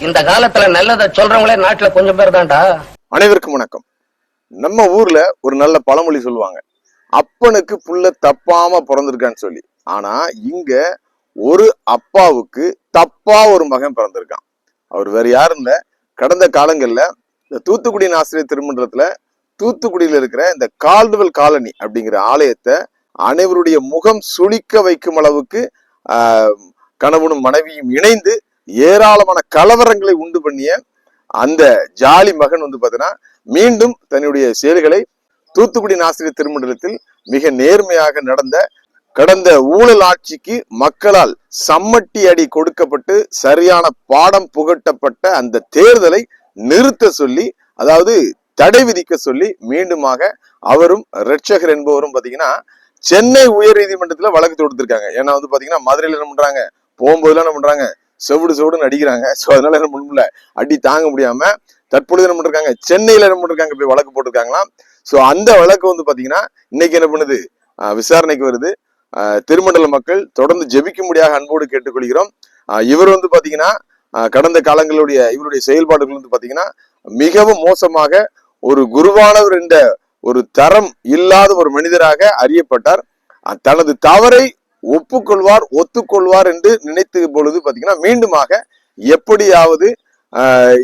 இந்த காலத்துல நல்லதை சொல்றவங்களே நாட்டுல கொஞ்சம் பேர் தான்டா. அனைவருக்கும் வணக்கம். நம்ம ஊர்ல ஒரு நல்ல பழமொழி சொல்லுவாங்க. அப்பனுக்கு புள்ள தப்பாம பிறந்திருக்கான்னு சொல்லி. ஆனா இங்க ஒரு அப்பாவுக்கு தப்பா ஒரு மகன் பிறந்திருக்கான். அவர் வேற யாரும் இல்ல. கடந்த காலங்கள்ல இந்த தூத்துக்குடி ஆசிரியர் திருமன்றத்துல தூத்துக்குடியில இருக்கிற இந்த கால்டுவல் காலனி அப்படிங்கிற ஆலயத்தை அனைவருடைய முகம் சுளிக்க வைக்கும் அளவுக்கு ஆஹ், கணவனும் மனைவியும் இணைந்து ஏராளமான கலவரங்களை உண்டு பண்ணிய அந்த ஜாலி மகன் வந்து பார்த்தீங்கன்னா மீண்டும் தன்னுடைய செயல்களை தூத்துக்குடி நாசிரியர் திருமண்டலத்தில் மிக நேர்மையாக நடந்த கடந்த ஊழல் ஆட்சிக்கு மக்களால் சம்மட்டி அடி கொடுக்கப்பட்டு சரியான பாடம் புகட்டப்பட்ட அந்த தேர்தலை நிறுத்த சொல்லி அதாவது தடை விதிக்க சொல்லி மீண்டுமாக அவரும் ரட்சகர் என்பவரும் பாத்தீங்கன்னா சென்னை உயர் நீதிமன்றத்துல வழக்கு தொடுத்திருக்காங்க. ஏன்னா வந்து பாத்தீங்கன்னா மதுரையில என்ன பண்றாங்க? போகும்போதெல்லாம் என்ன பண்றாங்க? செவிடு செவிடுன்னு அடிக்கிறாங்க. ஸோ அதனால என்ன பண்ண முடியல அடி தாங்க முடியாம தற்பொழுது என்ன பண்ணிருக்காங்க? சென்னையில என்ன பண்ணிருக்காங்க? போய் வழக்கு போட்டிருக்காங்களாம். ஸோ அந்த வழக்கு வந்து பாத்தீங்கன்னா இன்னைக்கு என்ன பண்ணுது? விசாரணைக்கு வருது. திருமண்டல மக்கள் தொடர்ந்து ஜெபிக்கும்படியாக அன்போடு கேட்டுக்கொள்கிறோம். இவர் வந்து பாத்தீங்கன்னா கடந்த காலங்களுடைய இவருடைய செயல்பாடுகள் வந்து பாத்தீங்கன்னா மிகவும் மோசமாக ஒரு குருவானவர் என்ற ஒரு தரம் இல்லாத ஒரு மனிதராக அறியப்பட்டார். தனது தவறை ஒப்புக்கொள்வார் ஒத்துக்கொள்வார் என்று நினைத்த பொழுது பாத்தீங்கன்னா மீண்டுமாக எப்படியாவது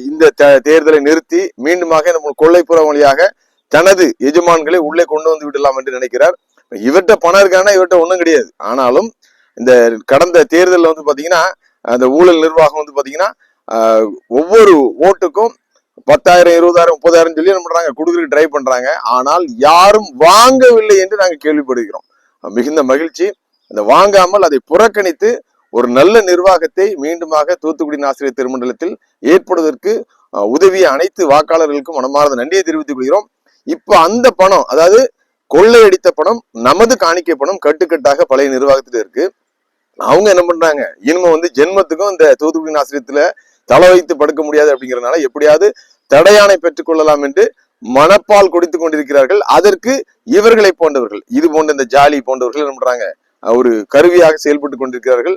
இந்த தே- தேர்தலை நிறுத்தி மீண்டுமாக நம்ம கொள்ளைப்புற வழியாக தனது எஜமான்களை உள்ளே கொண்டு வந்து விடலாம் என்று நினைக்கிறார். இவர்கிட்ட பணம் இருக்கான்னா இவர்கிட்ட ஒண்ணும் கிடையாது. ஆனாலும் இந்த கடந்த தேர்தலில் வந்து பாத்தீங்கன்னா அந்த ஊழல் நிர்வாகம் வந்து பாத்தீங்கன்னா ஒவ்வொரு ஓட்டுக்கும் பத்தாயிரம் இருபதாயிரம் முப்பதாயிரம் சொல்லி என்ன பண்றாங்க கொடுக்குறதுக்கு ட்ரை பண்றாங்க. ஆனால் யாரும் வாங்கவில்லை என்று நாங்கள் கேள்விப்படுகிறோம். மிகுந்த மகிழ்ச்சி. அந்த வாங்காமல் அதை புறக்கணித்து ஒரு நல்ல நிர்வாகத்தை மீண்டுமாக தூத்துக்குடி ஆசிரியர் திருமண்டலத்தில் ஏற்படுவதற்கு உதவிய அனைத்து வாக்காளர்களுக்கும் மனமார்ந்த நன்றியை தெரிவித்துக் கொள்கிறோம். இப்போ அந்த பணம் அதாவது கொள்ளையடித்த பணம் நமது காணிக்கை பணம் கட்டுக்கட்டாக பழைய நிர்வாகத்தில் இருக்கு. அவங்க என்ன பண்றாங்க? இனிமே வந்து ஜென்மத்துக்கும் இந்த தூத்துக்குடி ஆசிரியத்துல தலை வைத்து படுக்க முடியாது அப்படிங்கிறதுனால எப்படியாவது தடையானை பெற்றுக்கொள்ளலாம் என்று மனப்பால் குடித்து கொண்டிருக்கிறார்கள். அதற்கு இவர்களை போன்றவர்கள் இது போன்ற இந்த ஜாலி போன்றவர்கள் என்ன பண்றாங்க? ஒரு கருவியாக செயல்பட்டு கொண்டிருக்கிறார்கள்.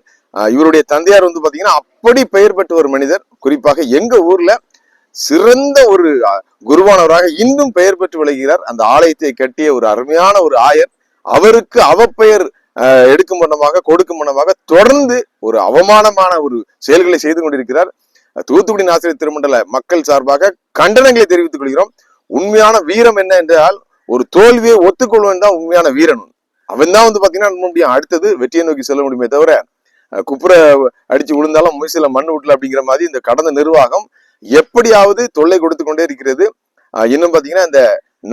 இவருடைய தந்தையார் வந்து பாத்தீங்கன்னா அப்படி பெயர் பெற்ற ஒரு மனிதர். குறிப்பாக எங்க ஊர்ல சிறந்த ஒரு குருவானவராக இன்னும் பெயர் பெற்று விளங்குகிறார். அந்த ஆலயத்தை கட்டிய ஒரு அருமையான ஒரு ஆயர். அவருக்கு அவப்பெயர் அஹ், எடுக்கும் வண்ணமாக கொடுக்கும் வண்ணமாக தொடர்ந்து ஒரு அவமானமான ஒரு செயல்களை செய்து கொண்டிருக்கிறார். தூத்துக்குடி ஆசிரியர் திருமண்டல மக்கள் சார்பாக கண்டனங்களை தெரிவித்துக் கொள்கிறோம். உண்மையான வீரம் என்ன என்றால் ஒரு தோல்வியை ஒத்துக்கொள்வன் தான் உண்மையான வீரன். அவன் தான் வந்து பாத்தீங்கன்னா நம்ம முடியும் அடுத்தது வெற்றியை நோக்கி செல்ல முடியுமே தவிர குப்புரை குப்புற அடிச்சு விழுந்தாலும் முயசில மண்ணு விட்டல அப்படிங்கிற மாதிரி இந்த கடந்த நிர்வாகம் எப்படியாவது தொல்லை கொடுத்து கொண்டே இருக்கிறது. இன்னும் பாத்தீங்கன்னா இந்த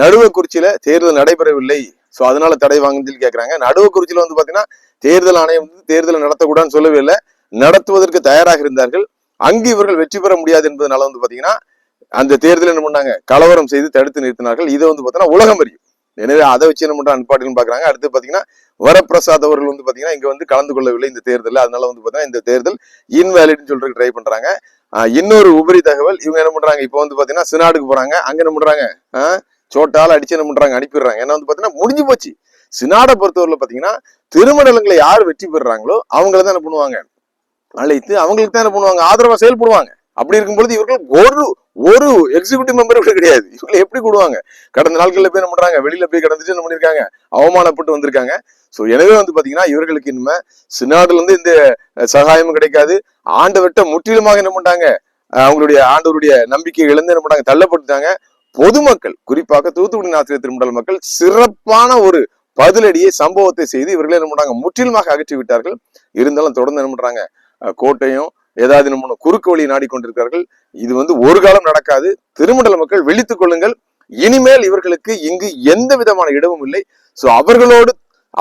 நடுவக்குறிச்சியில தேர்தல் நடைபெறவில்லை. சோ அதனால தடை வாங்கன்னு சொல்லி கேக்குறாங்க. நடுவக்குறிச்சியில வந்து பாத்தீங்கன்னா தேர்தல் ஆணையம் வந்து தேர்தலை நடத்தக்கூடாதுன்னு சொல்லவே இல்லை. நடத்துவதற்கு தயாராக இருந்தார்கள். அங்கு இவர்கள் வெற்றி பெற முடியாது என்பதனால வந்து பாத்தீங்கன்னா அந்த தேர்தலை என்ன பண்ணாங்க? கலவரம் செய்து தடுத்து நிறுத்தினார்கள். இதை வந்து பாத்தீங்கன்னா உலகம் அறியும். எனவே அதை வச்சு என்ன பண்ணுறாங்க அன்பாட்டின்னு பாக்குறாங்க. அடுத்து பாத்தீங்கன்னா வரப்பிரசாத் அவர்கள் வந்து பாத்தீங்கன்னா இங்க வந்து கலந்து கொள்ளவில்லை இந்த தேர்தலில். அதனால வந்து பாத்தீங்கன்னா இந்த தேர்தல் இன்வேலிட்னு சொல்றதுக்கு ட்ரை பண்றாங்க. இன்னொரு உபரி தகவல் இவங்க என்ன பண்றாங்க இப்போ வந்து பாத்தீங்கன்னா சினாடுக்கு போறாங்க. அங்க என்ன பண்றாங்க? ஆஹ் அடிச்சு என்ன பண்றாங்க அனுப்பிடுறாங்க. ஏன்னா வந்து பாத்தீங்கன்னா முடிஞ்சு போச்சு. சினாடை பொறுத்தவரையில் பாத்தீங்கன்னா திருமணங்களை யார் வெற்றி பெறுறாங்களோ அவங்கள தான் என்ன பண்ணுவாங்க? அழைத்து அவங்களுக்கு தான் என்ன பண்ணுவாங்க? ஆதரவா செயல்படுவாங்க. அப்படி இருக்கும்பொழுது இவர்கள் ஒரு ஒரு எக்ஸிகியூட்டிவ் மெம்பர் கூட கிடையாது. இவங்களை எப்படி கூடுவாங்க? கடந்த நாட்கள்ல போய் என்ன பண்றாங்க? வெளியில போய் கடந்துட்டு என்ன பண்ணிருக்காங்க அவமானப்பட்டு வந்திருக்காங்க. சோ எனவே வந்து பாத்தீங்கன்னா இவர்களுக்கு இனிமே சினாடுல இருந்து இந்த சகாயமும் கிடைக்காது. ஆண்டவர்கிட்ட முற்றிலுமாக என்ன பண்றாங்க அவங்களுடைய ஆண்டவருடைய நம்பிக்கை இழந்து என்ன பண்றாங்க தள்ளப்பட்டுட்டாங்க. பொதுமக்கள் குறிப்பாக தூத்துக்குடி ஆசிரியர் திருமண்டல் மக்கள் சிறப்பான ஒரு பதிலடியை சம்பவத்தை செய்து இவர்களே என்ன பண்றாங்க முற்றிலுமாக அகற்றி விட்டார்கள் இருந்தாலும் தொடர்ந்து என்ன பண்றாங்க? கோட்டையும் ஏதாவது நம்ம குறுக்கு வழியை நாடிக்கொண்டிருக்கிறார்கள். இது வந்து ஒரு காலம் நடக்காது. திருமண்டல மக்கள் விழித்துக் கொள்ளுங்கள். இனிமேல் இவர்களுக்கு இங்கு எந்த விதமான இடமும் இல்லை. சோ அவர்களோடு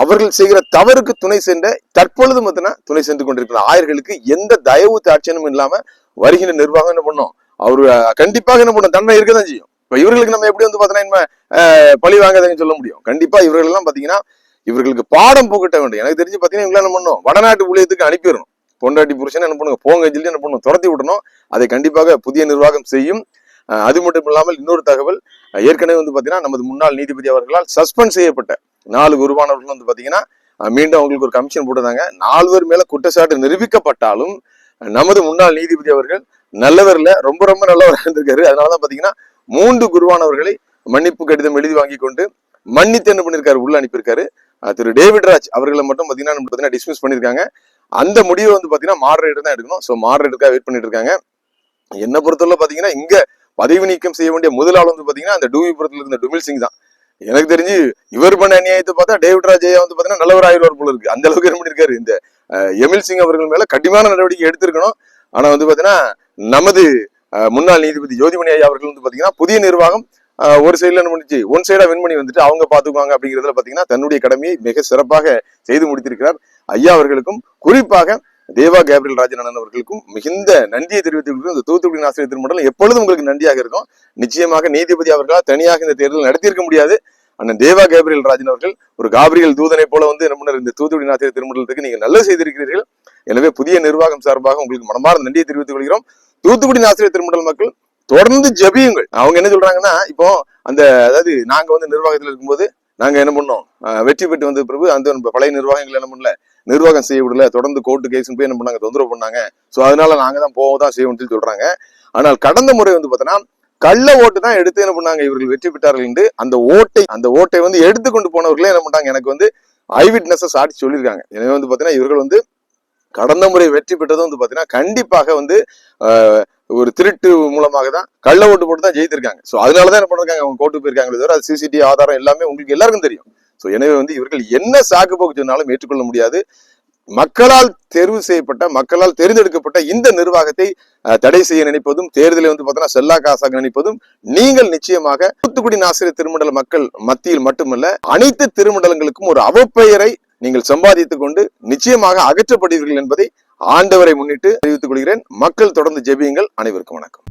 அவர்கள் செய்கிற தவறுக்கு துணை சென்ற தற்பொழுது மட்டும்தான் துணை சென்று கொண்டிருக்கிற ஆயர்களுக்கு எந்த தயவு தாட்சியனும் இல்லாம வருகின்ற நிர்வாகம் என்ன பண்ணும்? அவரு கண்டிப்பாக என்ன பண்ணும்? தண்டனை இருக்கதான் செய்யும். இப்ப இவர்களுக்கு நம்ம எப்படி வந்து பாத்தீங்கன்னா பழி வாங்காதீங்கன்னு சொல்ல முடியும். கண்டிப்பா இவர்கள் எல்லாம் பாத்தீங்கன்னா இவர்களுக்கு பாடம் புகட்ட வேண்டும். எனக்கு தெரிஞ்சு பாத்தீங்கன்னா இவங்க என்ன பண்ணும்? வடநாட்டு ஊழியத்துக்கு அனுப்பிடணும். பொண்டாட்டி புருஷன் என்ன பண்ணுங்க? போங்க சொல்லி என்ன பண்ணும் துரத்தி விடணும். அதை கண்டிப்பாக புதிய நிர்வாகம் செய்யும். அது மட்டும் இல்லாமல் இன்னொரு தகவல் ஏற்கனவே வந்து பாத்தீங்கன்னா நமது முன்னாள் நீதிபதி அவர்களால் சஸ்பெண்ட் செய்யப்பட்ட நாலு குருவானவர்கள் வந்து பாத்தீங்கன்னா மீண்டும் அவங்களுக்கு ஒரு கமிஷன் போட்டிருந்தாங்க. நால்வர் மேல குற்றச்சாட்டு நிரூபிக்கப்பட்டாலும் நமது முன்னாள் நீதிபதி அவர்கள் நல்லவர்ல ரொம்ப ரொம்ப நல்லவர் இருந்திருக்காரு. அதனாலதான் பாத்தீங்கன்னா மூன்று குருவானவர்களை மன்னிப்பு கடிதம் எழுதி வாங்கி கொண்டு மன்னித்து என்ன பண்ணிருக்காரு? உள்ள அனுப்பியிருக்காரு. திரு. டேவிட் ராஜ் அவர்களை மட்டும் பாத்தீங்கன்னா நம்ம பாத்தீங்கன்னா டிஸ்மிஸ் பண்ணிருக்காங்க அந்த முடிவை வந்து பாத்தீங்கன்னா மாடரேட்டர் தான் எடுக்கணும். ஸோ மாடரேட்டருக்காக வெயிட் பண்ணிட்டு இருக்காங்க. என்ன பொறுத்தவரை பாத்தீங்கன்னா இங்க பதவி நீக்கம் செய்ய வேண்டிய முதல் ஆள் வந்து பாத்தீங்கன்னா அந்த டூவிபுரத்துல இருந்த டுமில் சிங் தான். எனக்கு தெரிஞ்சு இவர் பண்ண அநியாயத்தை பார்த்தா டேவிட் ராஜ் ஐயா வந்து பாத்தீங்கன்னா நல்லவர் ஆயிடுவார் போல இருக்கு. அந்த அளவுக்கு என்ன பண்ணிருக்காரு? இந்த எமில் சிங் அவர்கள் மேல கடுமையான நடவடிக்கை எடுத்திருக்கணும். ஆனா வந்து பாத்தீங்கன்னா நமது முன்னாள் நீதிபதி ஜோதிமணி ஐயா அவர்கள் வந்து பாத்தீங்கன்னா புதிய நிர்வாகம் ஒரு சைடுல என்ன பண்ணிச்சு ஒன் சைடா வின் பண்ணி வந்துட்டு அவங்க பாத்துக்குவாங்க அப்படிங்கிறதுல பாத்தீங்கன்னா தன்னுடைய கடமையை மிக சிறப்பாக செய்து முடித்திருக்கிறார். ஐயா அவர்களுக்கும் குறிப்பாக தேவா கேப்ரியல் ராஜநாதன் அவர்களுக்கும் மிகுந்த நன்றியை தெரிவித்துக் இந்த தூத்துக்குடி ஆசிரியர் திருமண்டலம் எப்பொழுதும் உங்களுக்கு நன்றியாக இருக்கும். நிச்சயமாக நீதிபதி அவர்களால் தனியாக இந்த தேர்தல் நடத்தியிருக்க முடியாது. அண்ணன் தேவா கேப்ரியல் ராஜன் அவர்கள் ஒரு காபிரியல் தூதனை போல வந்து என்ன இந்த தூத்துக்குடி ஆசிரியர் திருமண்டலத்துக்கு நீங்க நல்ல செய்திருக்கிறீர்கள். எனவே புதிய நிர்வாகம் சார்பாக உங்களுக்கு மனமார்ந்த நன்றியை தெரிவித்துக் கொள்கிறோம். தூத்துக்குடி ஆசிரியர் திருமண்டல் மக்கள் தொடர்ந்து ஜெபியுங்கள். அவங்க என்ன சொல்றாங்கன்னா இப்போ அந்த அதாவது நாங்க வந்து நிர்வாகத்தில் இருக்கும்போது நாங்கள் என்ன பண்ணோம்? வெற்றி பெற்று வந்த பிறகு அந்த நம்ம பழைய நிர்வாகங்கள் என்ன பண்ணல? நிர்வாகம் செய்ய விடல. தொடர்ந்து கோர்ட்டு கேஸ் போய் என்ன பண்ணாங்க? தொந்தரவு பண்ணாங்க. ஸோ அதனால நாங்கள் தான் போக தான் செய்வோம்னு சொல்லி சொல்றாங்க. ஆனால் கடந்த முறை வந்து பார்த்தோன்னா கள்ள ஓட்டு தான் எடுத்து என்ன பண்ணாங்க? இவர்கள் வெற்றி பெற்றார்கள் என்று அந்த ஓட்டை அந்த ஓட்டை வந்து எடுத்து கொண்டு போனவர்களே என்ன பண்ணாங்க எனக்கு வந்து ஐவிட்னஸை சாட்சி சொல்லியிருக்காங்க. எனவே வந்து பார்த்தீங்கன்னா இவர்கள் வந்து கடந்த முறை வெற்றி பெற்றதும் வந்து பார்த்தீங்கன்னா கண்டிப்பாக வந்து ஒரு திருட்டு மூலமாக தான் கள்ள ஓட்டு போட்டு தான் ஜெயித்திருக்காங்க. ஸோ அதனால தான் என்ன பண்ணிருக்காங்க? அவங்க கோர்ட்டு போயிருக்காங்களே தவிர அது சிசிடிவி ஆதாரம் எல்லாமே உங்களுக்கு எல்லாருக்கும் தெரியும். ஸோ எனவே வந்து இவர்கள் என்ன சாக்கு போக்கு சொன்னாலும் ஏற்றுக்கொள்ள முடியாது. மக்களால் தேர்வு செய்யப்பட்ட மக்களால் தேர்ந்தெடுக்கப்பட்ட இந்த நிர்வாகத்தை தடை செய்ய நினைப்பதும் தேர்தலை வந்து பார்த்தீங்கன்னா செல்லா காசாக நினைப்பதும் நீங்கள் நிச்சயமாக தூத்துக்குடி நாசிரியர் திருமண்டல மக்கள் மத்தியில் மட்டுமல்ல அனைத்து திருமண்டலங்களுக்கும் ஒரு அவப்பெயரை நீங்கள் சம்பாதித்துக் கொண்டு நிச்சயமாக அகற்றப்படுவீர்கள் என்பதை ஆண்டவரை முன்னிட்டு அறிவித்துக் கொள்கிறேன். மக்கள் தொடர்ந்து ஜெபியுங்கள். அனைவருக்கும் வணக்கம்.